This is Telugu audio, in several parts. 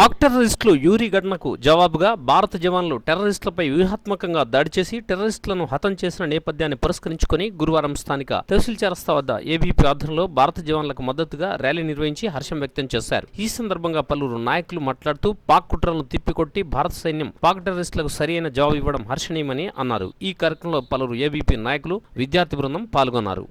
పాక్ టెర్రరిస్టులు యూరి ఘటనకు జవాబుగా భారత జవాన్లు టెర్రరిస్టులపై వ్యూహాత్మకంగా దాడి చేసి టెర్రరిస్టులను హతం చేసిన నేపథ్యాన్ని పురస్కరించుకొని గురువారం స్థానిక తహసీల్ చరస్తా వద్ద ఏబీపీ ఆధ్వర్యంలో భారత జవాన్లకు మద్దతుగా ర్యాలీ నిర్వహించి హర్షం వ్యక్తం చేశారు. ఈ సందర్భంగా పలువురు నాయకులు మాట్లాడుతూ పాక్ కుట్రలను తిప్పికొట్టి భారత సైన్యం పాక్ టెర్రరిస్టులకు సరైన జవాబు ఇవ్వడం హర్షణీయమని అన్నారు. ఈ కార్యక్రమంలో పలువురు ఏబీపీ నాయకులు విద్యార్థి బృందం పాల్గొన్నారు.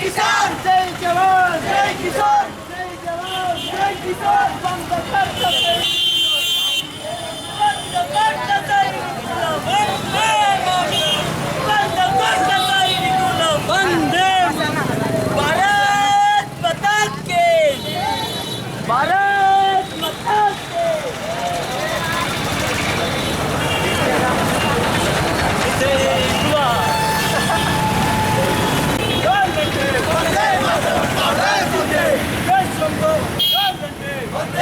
కిసాన్! జై జవాన్! జై కిసాన్! జై జవాన్! జై కిసాన్!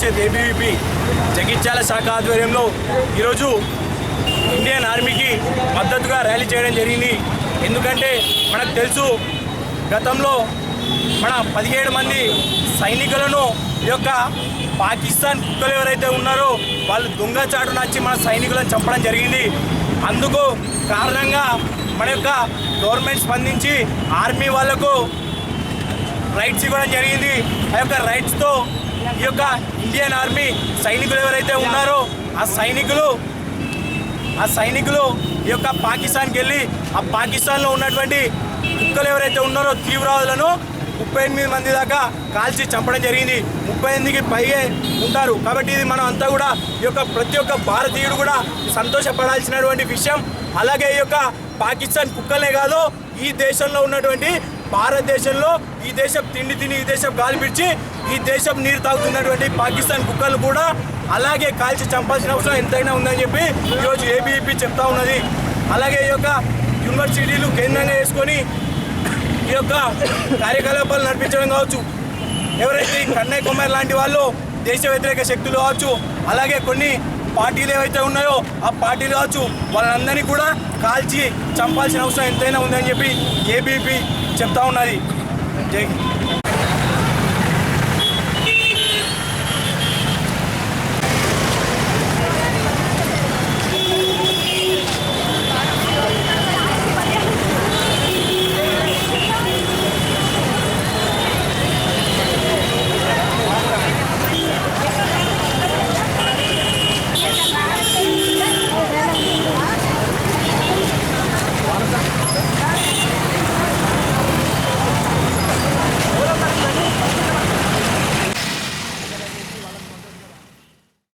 పరిషత్ ఏబీవీపీ జగిత్యాల శాఖ ఆధ్వర్యంలో ఈరోజు ఇండియన్ ఆర్మీకి మద్దతుగా ర్యాలీ చేయడం జరిగింది. ఎందుకంటే మనకు తెలుసు గతంలో మన పదిహేడు మంది సైనికులను ఈ యొక్క పాకిస్తాన్ కుక్కలు ఎవరైతే ఉన్నారో వాళ్ళు దొంగచాటు నచ్చి మన సైనికులను చంపడం జరిగింది. అందుకు కారణంగా మన యొక్క గవర్నమెంట్ స్పందించి ఆర్మీ వాళ్ళకు రైట్స్ ఇవ్వడం జరిగింది. ఆ యొక్క రైట్స్తో ఈ యొక్క ఇండియన్ ఆర్మీ సైనికులు ఎవరైతే ఉన్నారో ఆ సైనికులు ఆ సైనికులు ఈ యొక్క పాకిస్తాన్కి వెళ్ళి ఆ పాకిస్తాన్లో ఉన్నటువంటి కుక్కలు ఎవరైతే ఉన్నారో తీవ్రవాదులను ముప్పై ఎనిమిది మంది దాకా కాల్చి చంపడం జరిగింది. ముప్పై ఎనిమిదికి పైగే ఉంటారు. కాబట్టి ఇది మనం అంతా కూడా ఈ యొక్క ప్రతి ఒక్క భారతీయుడు కూడా సంతోషపడాల్సినటువంటి విషయం. అలాగే ఈ యొక్క పాకిస్తాన్ కుక్కలే కాదు ఈ దేశంలో ఉన్నటువంటి భారతదేశంలో ఈ దేశం తిండి తిని ఈ దేశం గాలి పిడిచి ఈ దేశం నీరు తాగుతున్నటువంటి పాకిస్తాన్ కుక్కలు కూడా అలాగే కాల్చి చంపాల్సిన అవసరం ఎంతైనా ఉందని చెప్పి ఈరోజు ఏబీఈపీ చెప్తా ఉన్నది. అలాగే ఈ యొక్క యూనివర్సిటీలు కేంద్రంగా వేసుకొని ఈ యొక్క కార్యకలాపాలు నడిపించడం కావచ్చు ఎవరైతే కన్నయ్య కుమార్ లాంటి వాళ్ళు దేశ వ్యతిరేక శక్తులు కావచ్చు అలాగే కొన్ని పార్టీలు ఏవైతే ఉన్నాయో ఆ పార్టీలు కావచ్చు వాళ్ళందరినీ కూడా కాల్చి చంపాల్సిన అవసరం ఎంతైనా ఉందని చెప్పి ఏబీపీ చెప్తా ఉన్నది. జై